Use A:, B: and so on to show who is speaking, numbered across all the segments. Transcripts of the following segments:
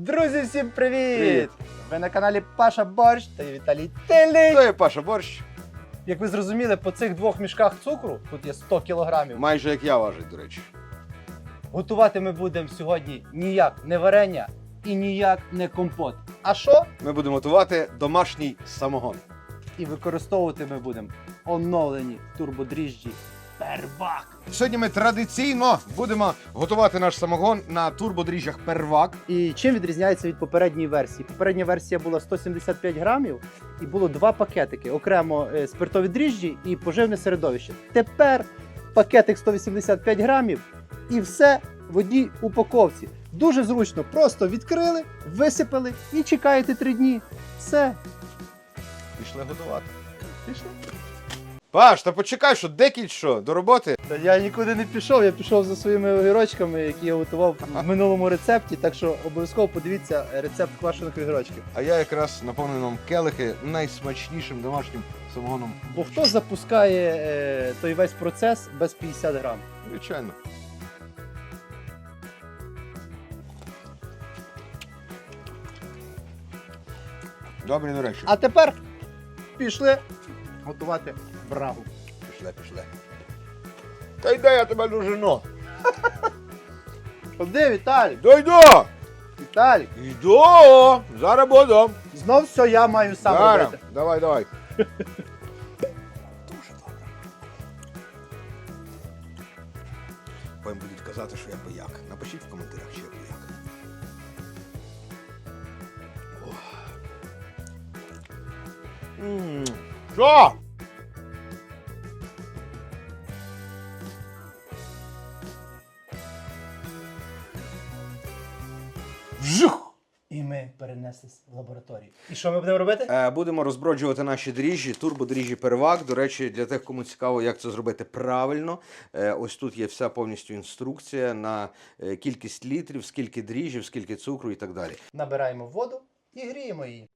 A: Друзі, всім привіт!
B: Привіт!
A: Ви на каналі Паша Борщ та я Віталій Тильний.
B: То є Паша борщ,
A: Як ви зрозуміли, по цих двох мішках цукру, тут є 100 кілограмів,
B: майже як я важить, до речі.
A: готувати ми будемо сьогодні ніяк не варення і ніяк не компот. А що?
B: Ми будемо готувати домашній самогон.
A: І використовувати ми будемо оновлені турбодріжджі Первак.
B: Сьогодні ми традиційно будемо готувати наш самогон на турбодріжджах первак.
A: І чим відрізняється від попередньої версії? Попередня версія була 175 грамів і було два пакетики: окремо е, спиртові дріжджі і поживне середовище. Тепер пакетик 185 грамів і все в одній упаковці. Дуже зручно, просто відкрили, висипали і чекаєте три дні. Все.
B: Пішли готувати.
A: Пішли.
B: Паш, та почекай, що декіль що, до роботи.
A: Та я нікуди не пішов, я пішов за своїми огірочками, які я готував в минулому рецепті. Так що обов'язково подивіться рецепт квашених огірочків.
B: А я якраз наповнив нам келихи найсмачнішим домашнім самогоном.
A: Бо хто запускає е, той весь процес без 50 грам?
B: Звичайно. Добре, до речі.
A: А тепер пішли готувати брагу.
B: Пішли, пішли. Та йде я тебе дожену.
A: Ходи, Віталік!
B: Дойду!
A: Віталік!
B: Йду! Зараз буду.
A: Знов все я маю сам
B: Зараз.
A: робити.
B: Давай, давай. Дуже добре. Потім будуть казати, що я бояк. Напишіть в коментарях, чи я бояк. Ох. М, Що?
A: Перенеслись в лабораторію. І що ми будемо робити?
B: Е, Будемо розброджувати наші дріжджі, турбодріжджі переваг. До речі, для тих, кому цікаво, як це зробити правильно. е, Ось тут є вся повністю інструкція на е, кількість літрів, скільки дріжджів, скільки цукру і так далі.
A: Набираємо воду і гріємо її.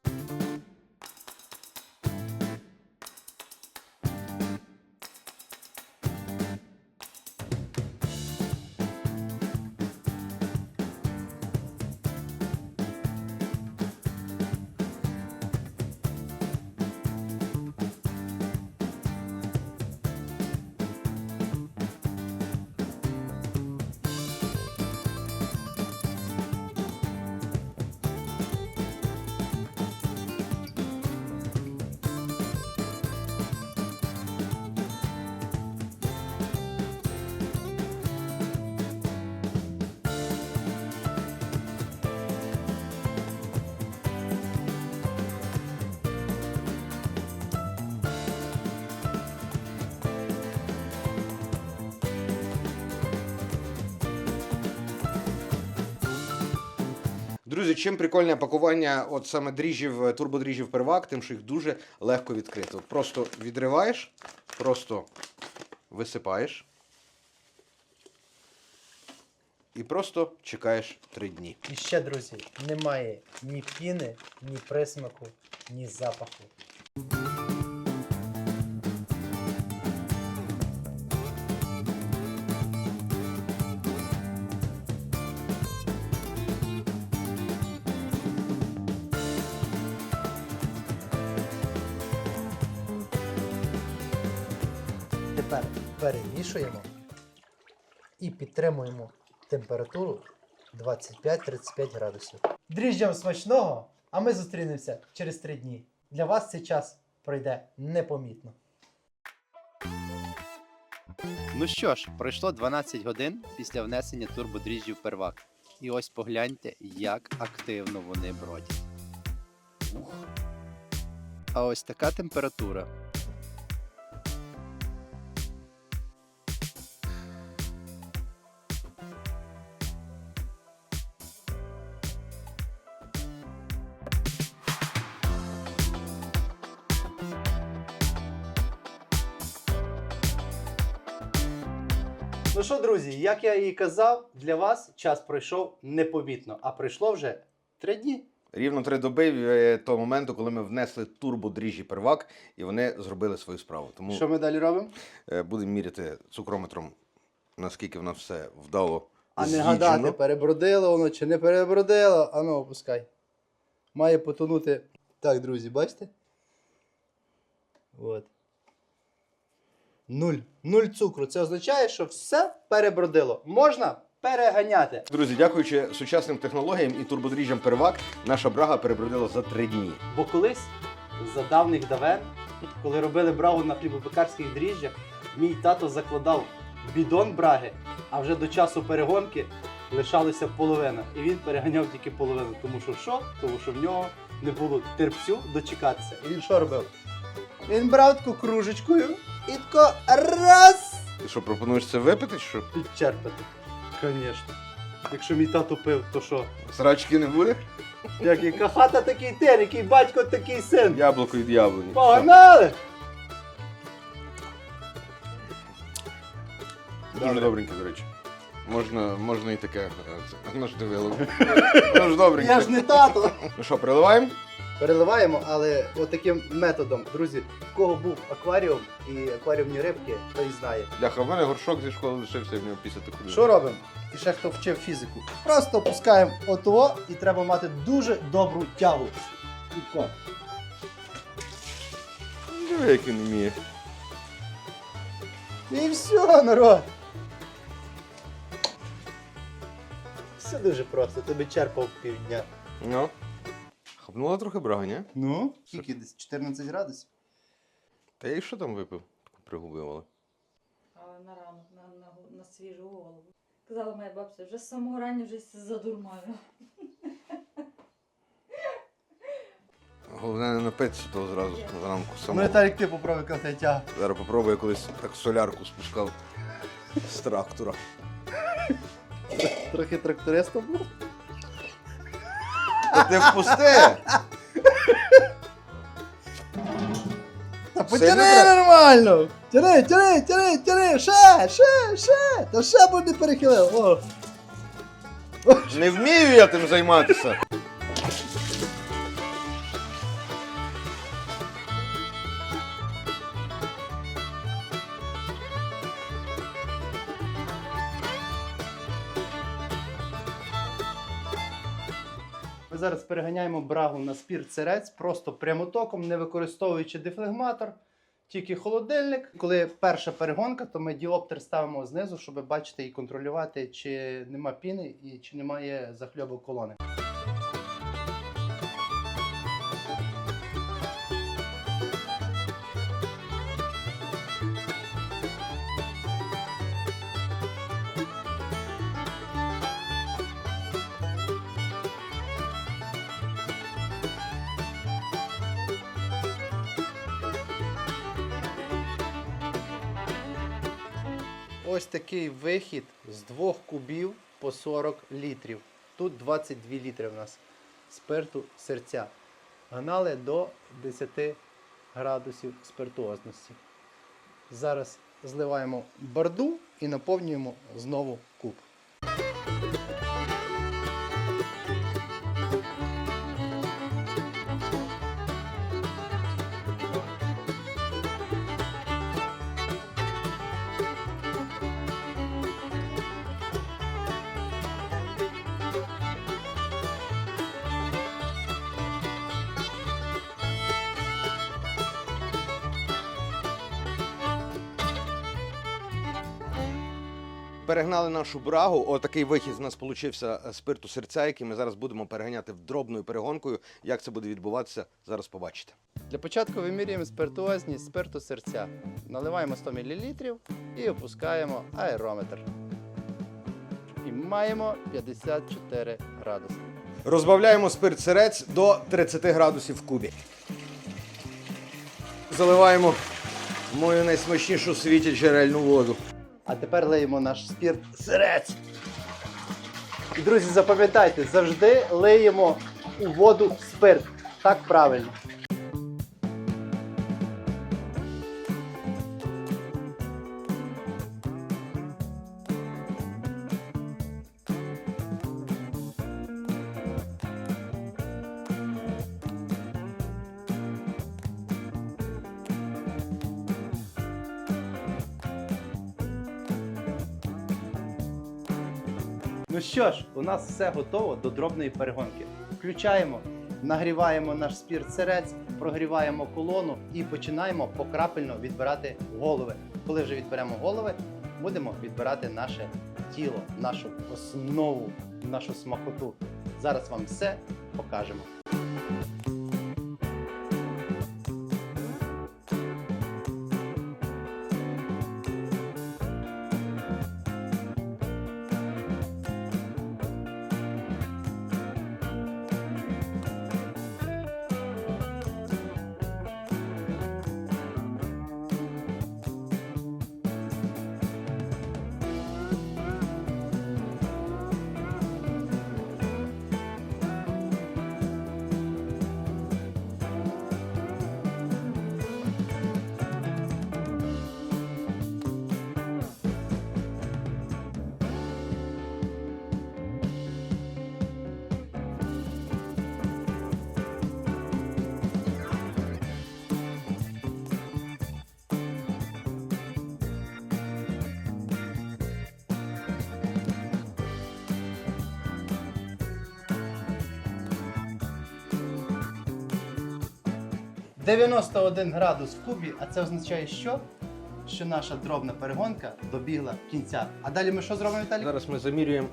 B: Друзі, чим прикольне пакування от саме дріжджів, е, турбодріжджів первак, тим, що їх дуже легко відкрити. От просто відриваєш, просто висипаєш. І просто чекаєш три дні.
A: І ще, друзі, немає ні піни, ні присмаку, ні запаху. Перемішуємо і підтримуємо температуру 25-35 градусів. Дріжджам смачного, а ми зустрінемося через 3 дні. Для вас цей час пройде непомітно.
C: Ну що ж, пройшло 12 годин після внесення турбодріжджів первак. І ось погляньте, як активно вони бродять. А ось така температура.
A: Ну що, друзі, як я і казав, для вас час пройшов непомітно, а пройшло вже 3 дні.
B: Рівно три доби того моменту, коли ми внесли турбодріжджі первак, і вони зробили свою справу. Тому
A: Що ми далі робимо?
B: е, будемо міряти цукрометром, наскільки в нас все вдало
A: А не
B: З'їджено.
A: гадати, перебродило воно чи не перебродило. А ну, опускай. Має потонути. Так, друзі, бачите? От. Нуль. Нуль цукру. Це означає, що все перебродило. Можна переганяти.
B: Друзі, дякуючи сучасним технологіям і турбодріжджям первак, наша брага перебродила за три дні.
A: Бо колись, за давних давен, коли робили брагу на хлібопекарських дріжджах, мій тато закладав бідон браги, а вже до часу перегонки лишалася половина. І він переганяв тільки половину. Тому що що? Тому що в нього не було терпцю дочекатися. І він що робив? Він брав таку кружечкою і тако раз
B: Ти що, пропонуєш це випити? Що
A: підчерпати. Звісно. Якщо мій тато пив, то що?
B: срачки не буде?
A: Як яка хата такий тир, який батько такий син.
B: Яблуко від яблуні.
A: Погнали!
B: Дуже добреньке, до речі. Можна, можна і таке. е, це- Ну ж дивило. Ну ж добреньке.
A: Я ж не тато.
B: Ну що, переливаємо?
A: Переливаємо, але от таким методом, друзі, в кого був акваріум і акваріумні рибки, той знає.
B: Бляха, в мене горшок зі школи лишився, в нього пісяти ходив.
A: Що робимо? І ще хто вчив фізику. Просто опускаємо отого і треба мати дуже добру тягу.
B: Диви, як він вміє.
A: І все, народ. Все дуже просто, тобі черпав півдня.
B: Ну. Хапнула трохи брага, ні?
A: Ну? Скільки десь 14 градусів.
B: Та я і що там випив? Таку пригубивала.
D: Але на ранок, на, на, на свіжу голову. Казала моя бабця, вже з самого рання вже задурмаю.
B: Головне не напитися того зразу зранку
A: Ну,
B: самого.
A: Віталік, ти попробуй тебе.
B: Зараз попробую, я колись так солярку спускав з трактора.
A: Трохи трактористом був.
B: Та ти впусти!
A: Та потяни
B: треба?
A: нормально! Тяни, тяни, тяни, тяни! Ще, ще, ще! Та ще буде перехилив! О!
B: Не вмію я тим займатися.
A: Зараз переганяємо брагу на спір церець просто прямотоком, не використовуючи дефлегматор, тільки холодильник. Коли перша перегонка, то ми діоптер ставимо знизу, щоб бачити і контролювати, чи нема піни і чи немає захльобу колони. Ось такий вихід з двох кубів по 40 літрів. Тут 22 літри в нас спирту серця. Гнали до 10 градусів спиртуозності. Зараз зливаємо борду і наповнюємо знову куб.
B: Перегнали нашу брагу. Отакий вихід з нас получився е, спирту серця, який ми зараз будемо переганяти в дробною перегонкою. Як це буде відбуватися, зараз побачите.
A: Для початку вимірюємо спиртуозність спирту серця. Наливаємо 100 мл і опускаємо аерометр. І маємо 54 градуси.
B: Розбавляємо спирт серець до 30 градусів в кубі. Заливаємо мою найсмачнішу світі джерельну воду.
A: А тепер лиємо наш спірт сирець. Друзі, запам'ятайте, завжди лиємо у воду спирт. Так правильно. Що ж, у нас все готово до дробної перегонки. Включаємо, нагріваємо наш спірт-серець, прогріваємо колону і починаємо покрапельно відбирати голови. Коли вже відберемо голови, будемо відбирати наше тіло, нашу основу, нашу смакоту. Зараз вам все покажемо. – 91 градус в кубі, а це означає, що? Що наша дробна перегонка добігла кінця. А далі ми що зробимо, Віталій?
B: Зараз ми замірюємо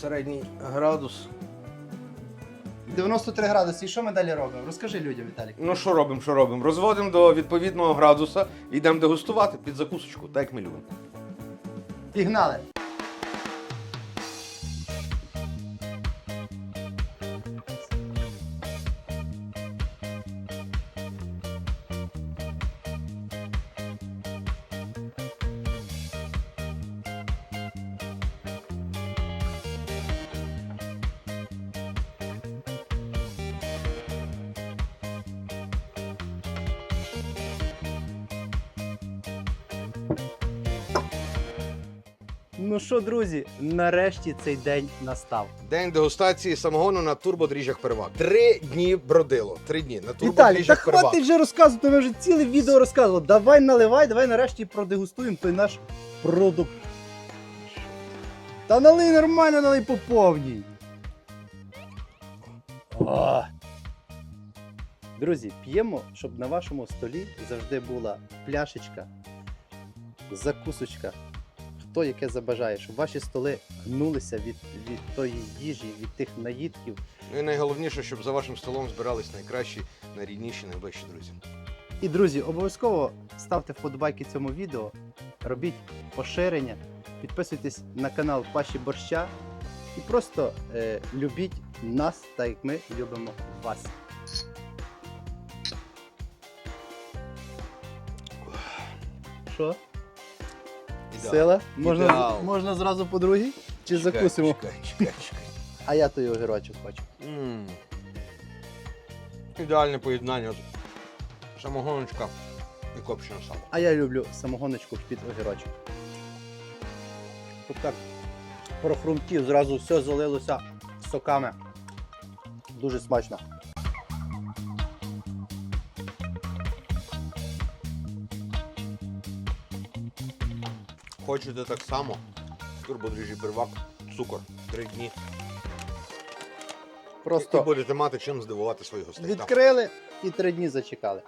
B: середній градус.
A: 93 градуси. І що ми далі робимо? Розкажи людям, Віталій.
B: Ну що робимо, що робимо? Розводимо до відповідного градуса і йдемо дегустувати під закусочку, так як ми любимо.
A: Пігнали! Ну що, друзі, нарешті цей день настав.
B: День дегустації самогону на турбодріжджах первак. Три дні бродило. Три дні на
A: Віталій, та
B: турбодріжджах первак.
A: хватить вже розказувати, ми вже ціле відео розказували. Давай наливай, давай нарешті продегустуємо той наш продукт. Та налий нормально, налий по повній. Друзі, п'ємо, щоб на вашому столі завжди була пляшечка, закусочка. Хто яке забажає, щоб ваші столи гнулися від, від тої їжі, від тих наїдків.
B: Ну і найголовніше, щоб за вашим столом збирались найкращі, найрідніші, найближчі друзі.
A: І друзі, обов'язково ставте вподобайки цьому відео, робіть поширення, підписуйтесь на канал Паші Борща і просто е, любіть нас, так як ми любимо вас. Що? Сила? Можна,
B: Ідеал.
A: можна зразу по другій? Чи
B: Чекай,
A: закусимо?
B: Чекай, чекай, чекай.
A: А я той огірочок хочу.
B: М. Ідеальне поєднання. От Самогоночка і копчене сало.
A: А я люблю самогоночку під огірочок. Тут так прохрумтів, зразу все залилося соками. Дуже смачно.
B: Хочете так само? Турбодріжі первак, цукор, три дні. І
A: Просто
B: будете мати чим здивувати своїх гостей.
A: Відкрили і три дні зачекали.